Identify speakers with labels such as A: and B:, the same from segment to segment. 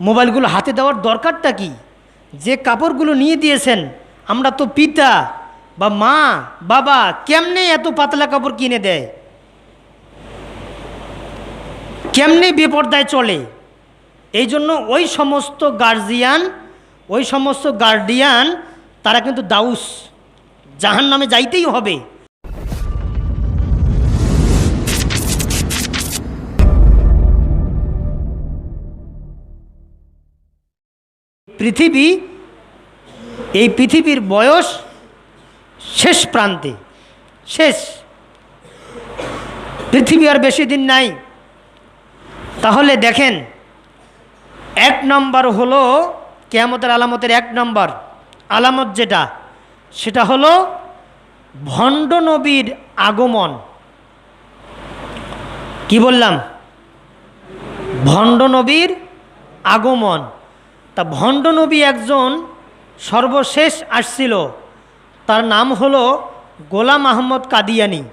A: মোবাইলগুলো হাতে দেওয়ার দরকারটা কি? যে কাপড়গুলো নিয়ে দিয়েছেন, আমরা তো পিতা বা মা, বাবা কেমনে এত পাতলা কাপড় কিনে দেয়? কেমনে বেপর্দায় চলে? এই জন্য ওই সমস্ত গার্জিয়ান ওই সমস্ত গার্ডিয়ান তারা কিন্তু দাউস। জাহান নামে যাইতেই হবে। পৃথিবী, এই পৃথিবীর বয়স শেষ প্রান্তে, শেষ। পৃথিবী আর বেশি দিন নাই। তাহলে দেখেন, এক নম্বর হলো কেয়ামতের আলামতের এক নম্বর। আলামত যেটা, সেটা হলো ভণ্ড নবীর আগমন। কি বললাম? ভণ্ড নবীর আগমন। তা ভণ্ড নবী একজন সর্বশেষ আসছিল। তার নাম হলো গোলাম আহমদ কাদিয়ানি।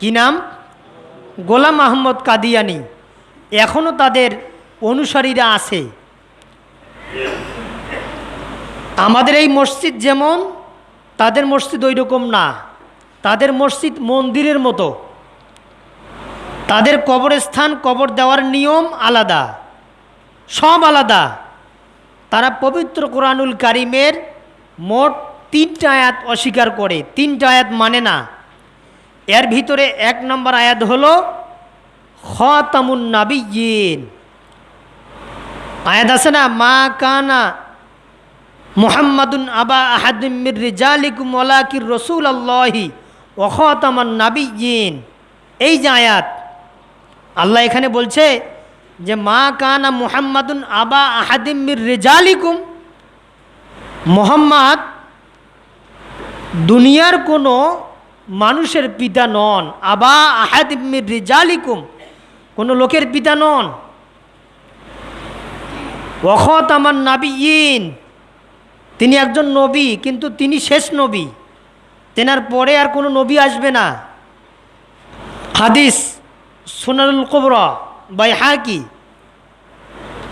A: কি নাম? গোলাম আহমদ কাদিয়ানি। এখনও তাদের অনুসারীরা আছে। আমাদের এই মসজিদ যেমন, তাদের মসজিদ ওই রকম না। তাদের মসজিদ মন্দিরের মতো। তাদের কবরস্থান কবর দেওয়ার নিয়ম আলাদা। সব আলাদা। তারা পবিত্র কোরআনুল কারিমের মোট তিনটা আয়াত অস্বীকার করে। তিনটা আয়াত মানে না। এর ভিতরে এক নম্বর আয়াত হলো, খতামুন আয়াত আছে না, মা কানা মুহাম্মাদুন আবা আহাদিম মির রিজালিকুম ওয়ালাকির রসুল আল্লাহি ও খতামান নাবিয়িন এই যে আয়াত, আল্লাহ এখানে বলছে যে মা কানা মুহাম্মাদুন আবা আহাদিম মির রেজালিকুম, মোহাম্মদ দুনিয়ার কোনো মানুষের পিতা নন, আবা আহাদিম মির রেজালিকুম, কোনো লোকের পিতা নন। ওখত আমার নাবি ইন তিনি একজন নবী, কিন্তু তিনি শেষ নবী। তেনার পরে আর কোনো নবী আসবে না। হাদিস সোনারুল কবরা। বাই হাকি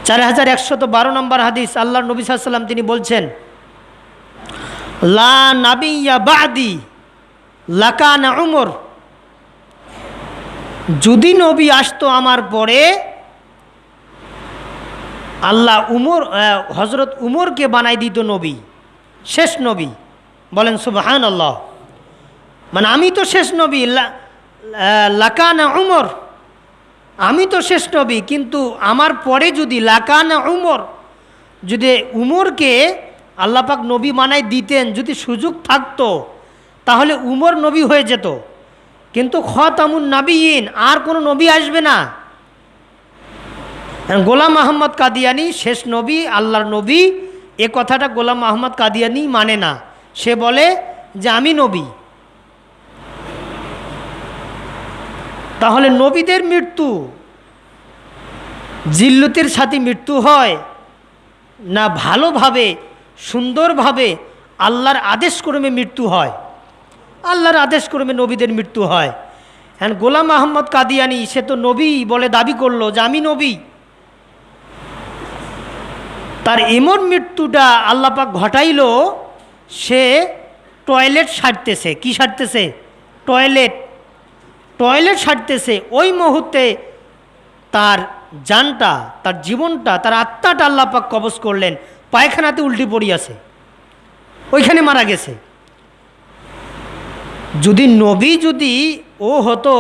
A: চার হাজার একশত বারো নম্বর হাদিস আল্লাহ নবী সাল্লাম তিনি বলছেন, লা নাবিয়া বাদি লাকানা উমর, যদি নবী আসতো আমার পরে, আল্লাহ উমর হজরত উমরকে বানাই দিত নবী, শেষ নবী। বলেন সুবাহান আল্লাহ মানে আমি তো শেষ নবী লাকানা উমর আমি তো শেষ নবী, কিন্তু আমার পরে যদি লাকানা উমর, যদি উমরকে আল্লাপাক নবী মানাই দিতেন, যদি সুযোগ থাকতো, তাহলে উমর নবী হয়ে যেত। কিন্তু খতামুন নাবিয়িন, আর কোনো নবী আসবে না। গোলাম আহমদ কাদিয়ানি শেষ নবী, আল্লাহর নবী, এ কথাটা গোলাম আহমদ কাদিয়ানি মানে না। সে বলে যে, আমি নবী। তাহলে নবীদের মৃত্যু, জিল্লুতির সাথে মৃত্যু হয় না ভালোভাবে, সুন্দরভাবে আল্লাহর আদেশ ক্রমে মৃত্যু হয়? আল্লাহর আদেশ ক্রমে নবীদের মৃত্যু হয়। হ্যাঁ গোলাম আহম্মদ কাদিয়ানি, সে তো নবী বলে দাবি করল যে আমি নবী। তার এমন মৃত্যুটা আল্লাপাক ঘটাইল, সে টয়লেট সারতেছে। কি সারতেছে? টয়লেট। টয়লেট সারতেছে, ওই মুহূর্তে তার জানটা, তার জীবনটা, তার আত্মাটা আল্লাপাক কবজ করলেন। পায়খানাতে উল্টি পড়িয়াছে ওইখানে মারা গেছে। যদি নবী যদি ও হতো,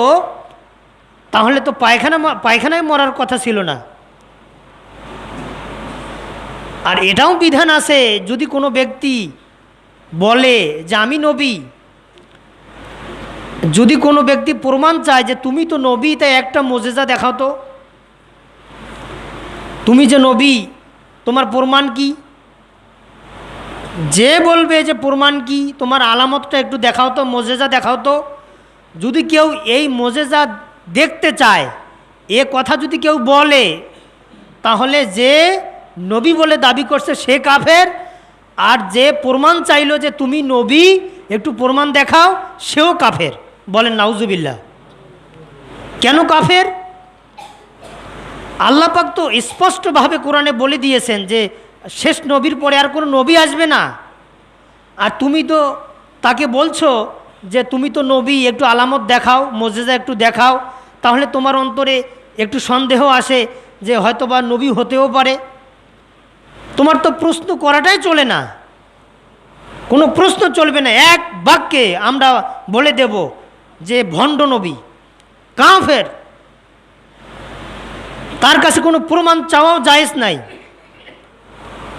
A: তাহলে তো পায়খানা পায়খানায় মরার কথা ছিল না। আর এটাও বিধান আছে, যদি কোনো ব্যক্তি বলে যে আমি নবী যদি কোনো ব্যক্তি প্রমাণ চায় যে তুমি তো নবী, তাই একটা মোজেজা দেখাও তো। তুমি যে নবী, তোমার প্রমাণ কি? যে বলবে যে প্রমাণ কি, তোমার আলামতটা একটু দেখাও তো, মোজেজা দেখাও তো। যদি কেউ এই মোজেজা দেখতে চায়, এ কথা যদি কেউ বলে, তাহলে যে নবী বলে দাবি করছে সে কাফের, আর যে প্রমাণ চাইলো যে তুমি নবী, একটু প্রমাণ দেখাও, সেও কাফের। বলেন নাউজুবিল্লা কেন কাফের? আল্লাহ পাক তো স্পষ্টভাবে কোরআনে বলে দিয়েছেন যে, শেষ নবীর পরে আর কোনো নবী আসবে না। আর তুমি তো তাকে বলছো যে, তুমি তো নবী, একটু আলামত দেখাও মজেজা একটু দেখাও, তাহলে তোমার অন্তরে একটু সন্দেহ আসে যে হয়তো বা নবী হতেও পারে। তোমার তো প্রশ্ন করাটাই চলে না। কোনো প্রশ্ন চলবে না। এক বাক্যে আমরা বলে দেব যে ভণ্ড নবী, কাফের, তার কাছে কোনো প্রমাণ চাওয়াও জায়েজ নাই।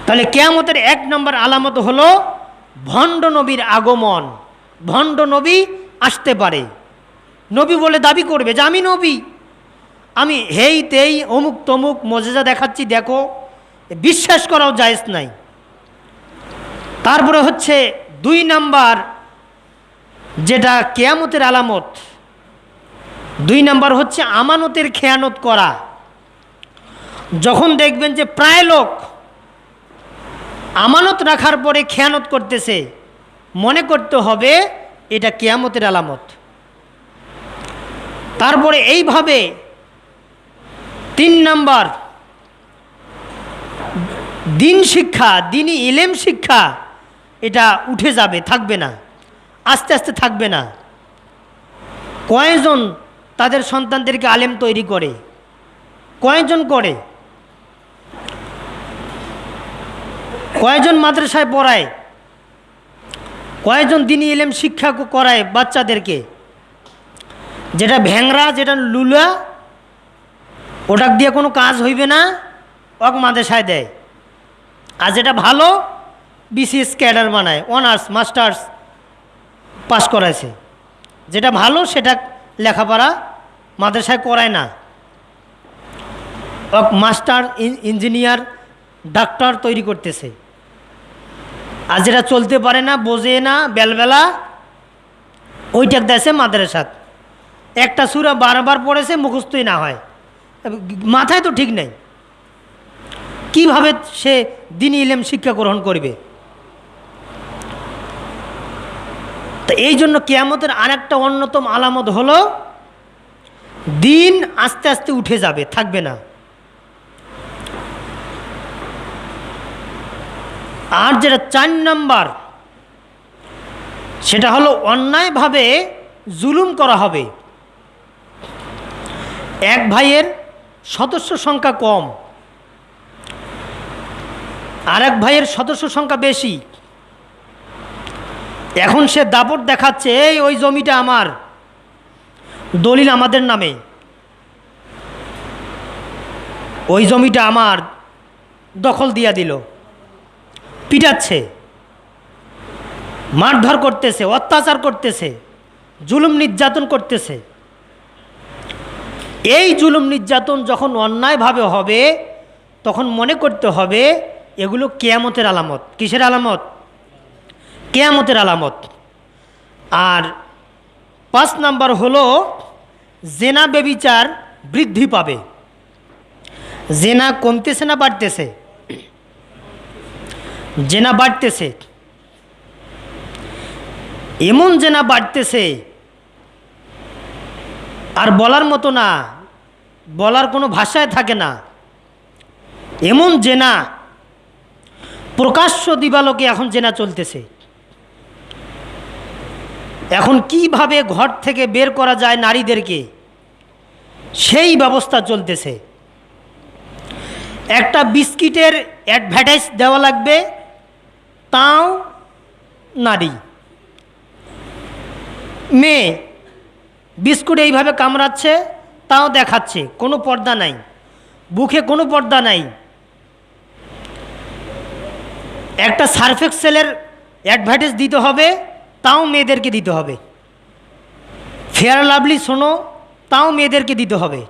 A: তাহলে কেয়ামতের এক নম্বর আলামত হলো ভণ্ড নবীর আগমন। ভণ্ড নবী আসতে পারে। নবী বলে দাবি করবে যে, আমি নবী। আমি হেই তেই, অমুক তমুক, মজেজা দেখাচ্ছি, দেখো। বিশ্বাস করাও জায়েজ নাই। তারপরে হচ্ছে দুই নাম্বার যেটা কেয়ামতের আলামত। দুই নাম্বার হচ্ছে আমানতের খেয়ানত করা। যখন দেখবেন যে প্রায় লোক আমানত রাখার পরে খেয়ানত করতেছে, মনে করতে হবে এটা কেয়ামতের আলামত। তারপরে এইভাবে তিন নাম্বার, দিন শিক্ষা, দিনই ইলেম শিক্ষা, এটা উঠে যাবে, থাকবে না। আস্তে আস্তে থাকবে না। কয়েকজন তাদের সন্তানদেরকে আলেম তৈরি করে। কয়েকজন করে। কয়েকজন মাদ্রাসায় পড়ায়। কয়েকজন দিনই এলেম শিক্ষা করায় বাচ্চাদেরকে। যেটা ভ্যাংরা, যেটা লুলা ওটা দিয়ে কোনো কাজ হইবে না, ওক মাদ্রাসায় দেয়। আর যেটা ভালো, বিসিএস ক্যাডার বানায়, অনার্স, মাস্টার্স। পাস করাইছে। যেটা ভালো, সেটা লেখাপড়া মাদ্রাসায় করায় না। মাস্টার ইঞ্জিনিয়ার, ডাক্তার তৈরি করতেছে। আর যেটা চলতে পারে না, বোঝে না, বেলবেলা, ওইটাক দেশে মাদ্রাসাত। একটা সুরা বারবার পড়েছে, মুখস্থই না হয়। মাথায় তো ঠিক নেই। কীভাবে সে দিন ইলেম শিক্ষা গ্রহণ করবে? তো এই জন্য কেয়ামতের আরেকটা অন্যতম আলামত হলো, দিন আস্তে আস্তে উঠে যাবে, থাকবে না। আর যেটা চার নাম্বার, সেটা হলো অন্যায়ভাবে জুলুম করা হবে। এক ভাইয়ের সদস্য সংখ্যা কম আর এক ভাইয়ের সদস্য সংখ্যা বেশি। এখন সে দাপট দেখাচ্ছে, এই, ওই জমিটা আমার। দলিল আমাদের নামে। ওই জমিটা আমার। দখল দিয়া দিল। পিটাচ্ছে। মারধর করতেছে, অত্যাচার করতেছে। জুলুম নির্যাতন করতেছে। এই জুলুম নির্যাতন যখন অন্যায়ভাবে হবে, তখন মনে করতে হবে, এগুলো কেয়ামতের আলামত। কিসের আলামত? কেয়ামতের আলামত। আর পাঁচ নাম্বার হলো, জেনা বেবিচার বৃদ্ধি পাবে। জেনা কমতেছে না বাড়তেছে? জেনা বাড়তেছে। এমন জেনা বাড়তেছে, আর বলার মতো না, বলার কোনো ভাষায় থাকে না। এমন জেনা, প্রকাশ্য দিবালোকে এখন জেনা চলতেছে। এখন কীভাবে ঘর থেকে বের করা যায় নারীদেরকে? সেই ব্যবস্থা চলতেছে। একটা বিস্কিটের অ্যাডভার্টাইজ দেওয়া লাগবে, তাও নারী। মেয়ে বিস্কুট এইভাবে কামড়াচ্ছে, তাও দেখাচ্ছে, কোনো পর্দা নাই। বুকে কোনো পর্দা নাই। একটা সার্ফেক্সেলের অ্যাডভার্টাইজ দিতে হবে তাও মেয়েদেরকে দিতে হবে। ফেয়ার লাভলি শোনো, তাও মেয়েদেরকে দিতে হবে।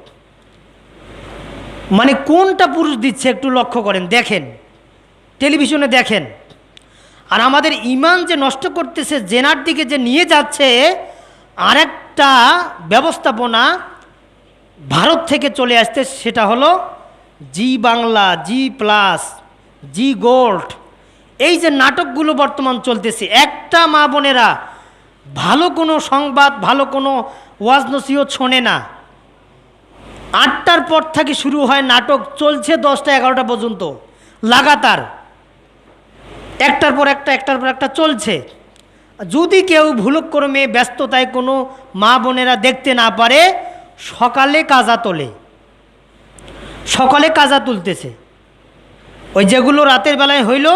A: মানে কোনটা পুরুষ দিচ্ছে একটু লক্ষ্য করেন, দেখেন। টেলিভিশনে দেখেন। আর আমাদের ইমান যে নষ্ট করতেছে, জেনার দিকে যে নিয়ে যাচ্ছে, আরেকটা ব্যবস্থাপনা ভারত থেকে চলে আসতে সেটা হলো Zee Bangla, Zee plus, Zee gold. এই যে নাটকগুলো বর্তমান চলতেছে, একটা মা বোনেরা ভালো কোনো সংবাদ, ভালো কোনো ওয়াজ নসিহত শোনে না। আটটার পর থেকে শুরু হয় নাটক, চলছে দশটা এগারোটা পর্যন্ত, লাগাতার। একটার পর একটা, একটার পর একটা চলছে। যদি কেউ ভুলক্রমে ব্যস্ততায় কোনো মা বোনেরা দেখতে না পারে, সকালে কাজা তোলে। সকালে কাজা তুলতেছে। ওই যেগুলো রাতের বেলায় হইল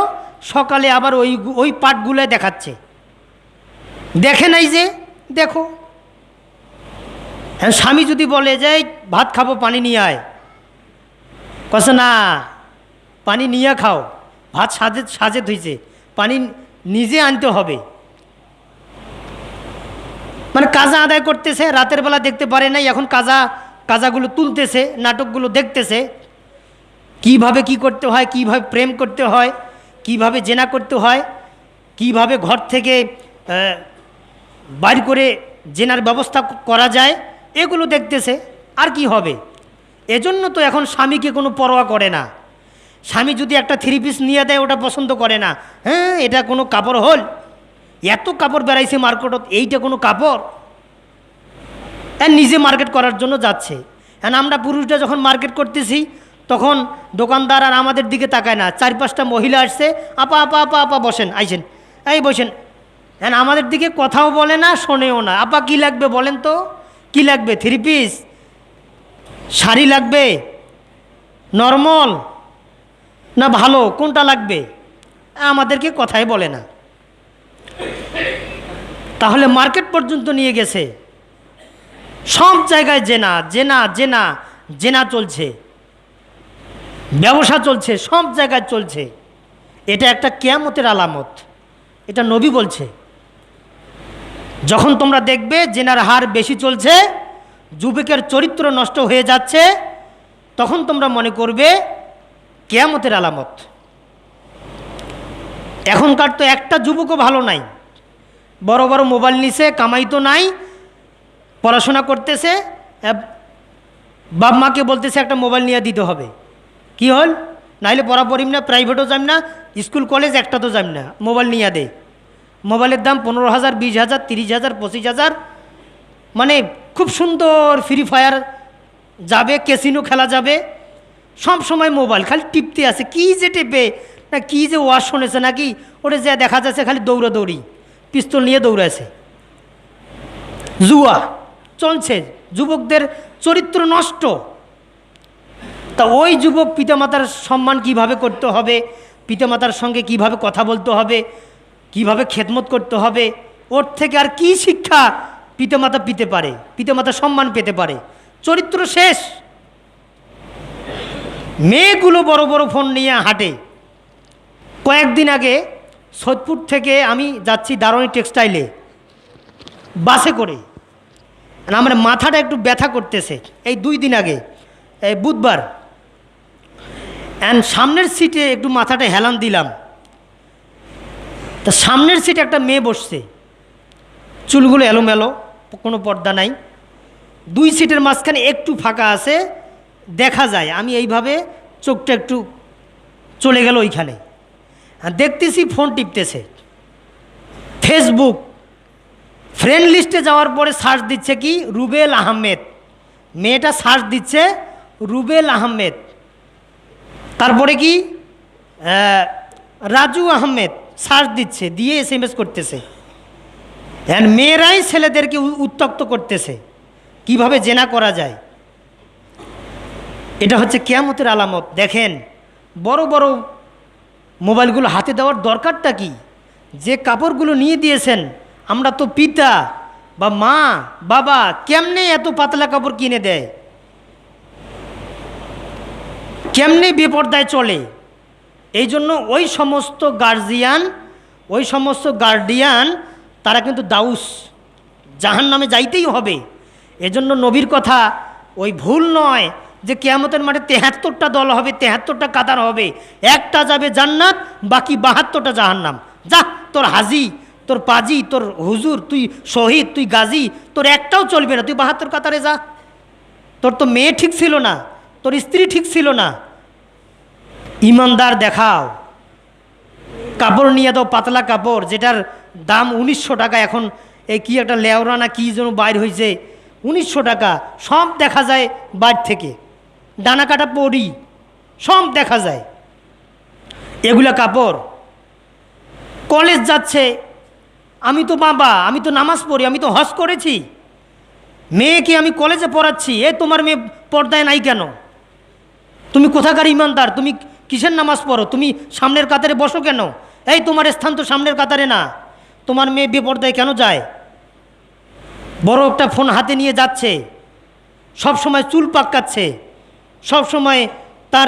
A: সকালে আবার ওই ওই পাটগুলো দেখাচ্ছে। দেখে নাই যে, দেখো। হ্যাঁ স্বামী যদি বলে যে, "এই, ভাত খাব, পানি নিয়ে আয়। কছে না, পানি নিয়ে খাও। ভাত সাজে সাজে ধুইছে। পানি নিজে আনতে হবে। মানে কাজা আদায় করতেছে, রাতের বেলা দেখতে পারে নাই, এখন কাজা, কাজাগুলো তুলতেছে, নাটকগুলো দেখতেছে। কীভাবে কি করতে হয়, কীভাবে প্রেম করতে হয় কীভাবে জেনা করতে হয়, কীভাবে ঘর থেকে বাইর করে জেনার ব্যবস্থা করা যায়, এগুলো দেখতেছে, আর কি হবে? এজন্য তো এখন স্বামীকে কোনো পরোয়া করে না। স্বামী যদি একটা থ্রি পিস নিয়ে দেয়, ওটা পছন্দ করে না। হ্যাঁ এটা কোনো কাপড় হল? এত কাপড় বেড়াইছে মার্কেটত, এইটা কোনো কাপড়? নিজে মার্কেট করার জন্য যাচ্ছে। হ্যাঁ আমরা পুরুষরা যখন মার্কেট করতেছি তখন দোকানদার আর আমাদের দিকে তাকায় না। চার পাঁচটা মহিলা আসছে, আপা আপা আপা আপা বসেন, আইসেন। এই বসেন। হ্যাঁ আমাদের দিকে কথাও বলে না, শোনেও না। আপা, কি লাগবে বলেন তো? কি লাগবে? থ্রি পিস শাড়ি লাগবে? নর্মাল না ভালো? কোনটা লাগবে? আমাদেরকে কথাই বলে না। তাহলে মার্কেট পর্যন্ত নিয়ে গেছে। সব জায়গায় জেনা জেনা জেনা জেনা চলছে। ব্যবসা চলছে, সব জায়গায় চলছে। এটা একটা কেয়ামতের আলামত। এটা নবী বলছে। যখন তোমরা দেখবে জেনার হার বেশি চলছে, যুবকের চরিত্র নষ্ট হয়ে যাচ্ছে, তখন তোমরা মনে করবে কেয়ামতের আলামত। এখনকার তো একটা যুবকও ভালো নাই। বড় বড় মোবাইল নিছে, কামাই তো নাই, পড়াশোনা করতেছে বাপ মাকে বলতেছে, একটা মোবাইল নিয়ে দিতে হবে। কি হল? নাইলে পড়া পড়িম না প্রাইভেটও যাম না স্কুল কলেজ একটা তো যাম না মোবাইল নিয়ে দে। মোবাইলের দাম পনেরো হাজার, বিশ হাজার, তিরিশ হাজার, পঁচিশ হাজার। মানে খুব সুন্দর ফ্রি ফায়ার যাবে ক্যাসিনো খেলা যাবে। সব সময় মোবাইল খালি টিপতে আছে। কি যে টেপে, না কি যে ওয়াশ শুনেছে নাকি, ওটা যা দেখা যাচ্ছে খালি দৌড়াদৌড়ি পিস্তল নিয়ে দৌড়াছে জুয়া চলছে। যুবকদের চরিত্র নষ্ট। তা ওই যুবক পিতামাতার সম্মান কীভাবে করতে হবে? পিতামাতার সঙ্গে কীভাবে কথা বলতে হবে? কীভাবে খেদমত করতে হবে? ওর থেকে আর কি শিক্ষা পিতামাতা পেতে পারে? পিতামাতা সম্মান পেতে পারে? চরিত্র শেষ। মেয়েগুলো বড় বড় ফোন নিয়ে হাঁটে। কয়েকদিন আগে সোদপুর থেকে আমি যাচ্ছি দারণী টেক্সটাইলে, বাসে করে। আমার মাথাটা একটু ব্যথা করতেছে। এই দুই দিন আগে বুধবার অ্যান্ড সামনের সিটে একটু মাথাটা হেলান দিলাম। তা সামনের সিটে একটা মেয়ে বসছে। চুলগুলো এলোমেলো, কোনো পর্দা নাই। দুই সিটের মাঝখানে একটু ফাঁকা আছে, দেখা যায়। আমি এইভাবে চোখটা একটু চলে গেল ওইখানে। দেখতেছি ফোন টিপতেছে। ফেসবুক ফ্রেন্ড লিস্টে যাওয়ার পরে সার্চ দিচ্ছে কি? রুবেল আহমেদ। মেয়েটা সার্চ দিচ্ছে রুবেল আহমেদ। তারপরে কি? রাজু আহমেদ সার্চ দিচ্ছে, দিয়ে এস এম এস করতেছে। And মেয়েরাই ছেলেদেরকে উত্তক্ত করতেছে। কীভাবে জেনা করা যায়? এটা হচ্ছে কেয়ামতের আলামত। দেখেন, বড় বড় মোবাইলগুলো হাতে দেওয়ার দরকারটা কি? যে কাপড়গুলো নিয়ে দিয়েছেন, আমরা তো পিতা বা মা, বাবা কেমনে এত পাতলা কাপড় কিনে দেয়? কেমনে বেপর্দায় চলে? এই জন্য ওই সমস্ত গার্জিয়ান, ওই সমস্ত গার্ডিয়ান, তারা কিন্তু দাউস। জাহান নামে যাইতেই হবে। এজন্য নবীর কথা ওই ভুল নয় যে কেয়ামতের মাঠে তেহাত্তরটা দল হবে, তেহাত্তরটা কাতার হবে। একটা যাবে জান্নাত, বাকি বাহাত্তরটা জাহান্নাম। যা, তোর হাজি, তোর পাজি, তোর হুজুর, তুই শহীদ, তুই গাজী, তোর একটাও চলবে না। তুই বাহাত্তর কাতারে যা। তোর তো মেয়ে ঠিক ছিল না। তোর স্ত্রী ঠিক ছিল না। ইমানদার দেখাও। কাপড় নিয়ে দাও, পাতলা কাপড়, যেটার দাম উনিশশো টাকা। এখন এই কি একটা লেওরা না কি যেন বাইর হয়েছে উনিশশো টাকা, সব দেখা যায় বাইর থেকে। ডানা কাটা পড়ি সব দেখা যায়। এগুলা কাপড়। কলেজ যাচ্ছে, আমি তো বাবা, আমি তো নামাজ পড়ি, আমি তো হজ করেছি। মেয়েকে আমি কলেজে পড়াচ্ছি, এ তোমার মেয়ে পর্দায় নাই কেন? তুমি কোথাকার ইমানদার? তুমি কিসের নামাজ পড়ো? তুমি সামনের কাতারে বসো কেন? এই তোমার স্থান তো সামনের কাতারে না। তোমার মেয়ে বেপর্দায় কেন যায়? বড় একটা ফোন হাতে নিয়ে যাচ্ছে। সব সময় চুল পাকাচ্ছে। সব সময় তার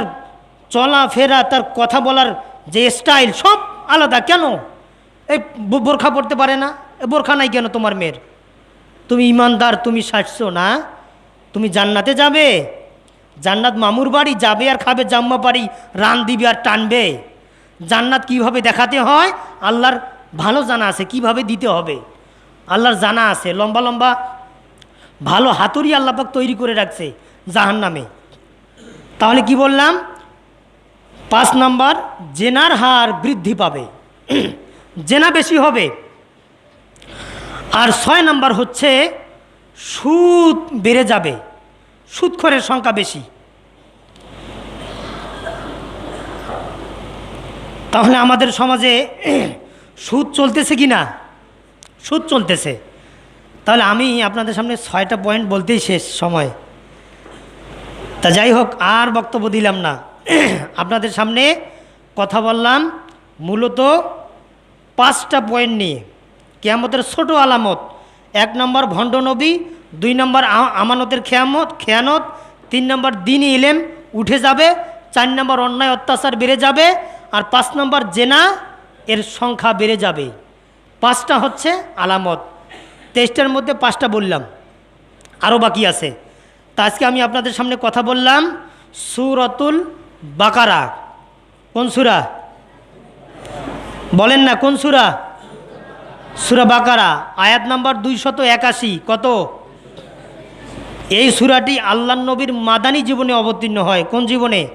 A: চলাফেরা তার কথা বলার যে স্টাইল সব আলাদা। কেন? এই বোরখা পড়তে পারে না? এ বোরখা নাই কেন তোমার মেয়ের? তুমি ইমানদার, তুমি সাজছো না? তুমি জান্নাতে যাবে? জান্নাত মামুর বাড়ি যাবে আর খাবে, জাম্মা বাড়ি রান দিবে আর টানবে। জান্নাত কীভাবে দেখাতে হয়? আল্লাহর ভালো জানা আছে, কীভাবে দিতে হবে? আল্লাহর জানা আছে, লম্বা লম্বা ভালো হাতুড়ি আল্লাপাক তৈরি করে রাখছে জাহান নামে তাহলে কি বললাম? পাঁচ নাম্বার, জেনার হার বৃদ্ধি পাবে। জেনা বেশি হবে। আর ছয় নাম্বার হচ্ছে, সুদ বেড়ে যাবে। সুদখোরের সংখ্যা বেশি। তাহলে আমাদের সমাজে সুদ চলতেছে কি না সুদ চলতেছে। তাহলে আমি আপনাদের সামনে ছয়টা পয়েন্ট বলতেই শেষ সময়। তা যাই হোক, আর বক্তব্য দিলাম না। আপনাদের সামনে কথা বললাম মূলত পাঁচটা পয়েন্ট নিয়ে। কেয়ামতের ছোট আলামত। এক নম্বর ভণ্ড নবী দুই নম্বর আমানতের খেয়ামত, খেয়ানত। তিন নম্বর দিন ইলেম, উঠে যাবে। চার নম্বর অন্যায়, অত্যাচার বেড়ে যাবে। আর পাঁচ নম্বর জেনা, এর সংখ্যা বেড়ে যাবে। পাঁচটা হচ্ছে আলামত। তেইশটার মধ্যে পাঁচটা বললাম। আরও বাকি আছে। তা আজকে আমি আপনাদের সামনে কথা বললাম সুরতুল বাকারা। কোন সুরা? বলেন না, কোন সুরা? সুরা বাকারা, আয়াত নাম্বার দুইশত একাশি। কত? এই সুরাটি আল্লাহ নবীর মাদানী জীবনে অবতীর্ণ হয়। কোন জীবনে?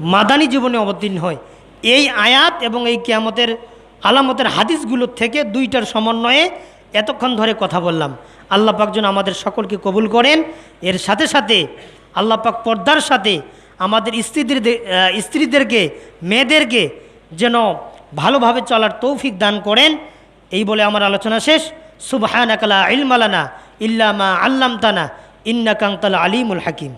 A: মাদানী জীবনে অবতীর্ণ হয়। এই আয়াত এবং এই কিয়ামতের আলামতের হাদিসগুলোর থেকে দুইটার সমন্বয়ে এতক্ষণ ধরে কথা বললাম। আল্লাহ পাক যেন আমাদের সকলকে কবুল করেন। এর সাথে সাথে আল্লাহ পাক পর্দার সাথে আমাদের স্ত্রীদের স্ত্রীদেরকে, মেয়েদেরকে যেন ভালোভাবে চলার তৌফিক দান করেন। এই বলে আমার আলোচনা শেষ। সুবহানাকালা ইলমালানা ইল্লামা আল্লামতানা। ইন্না কাংতালা আলিমুল হাকিম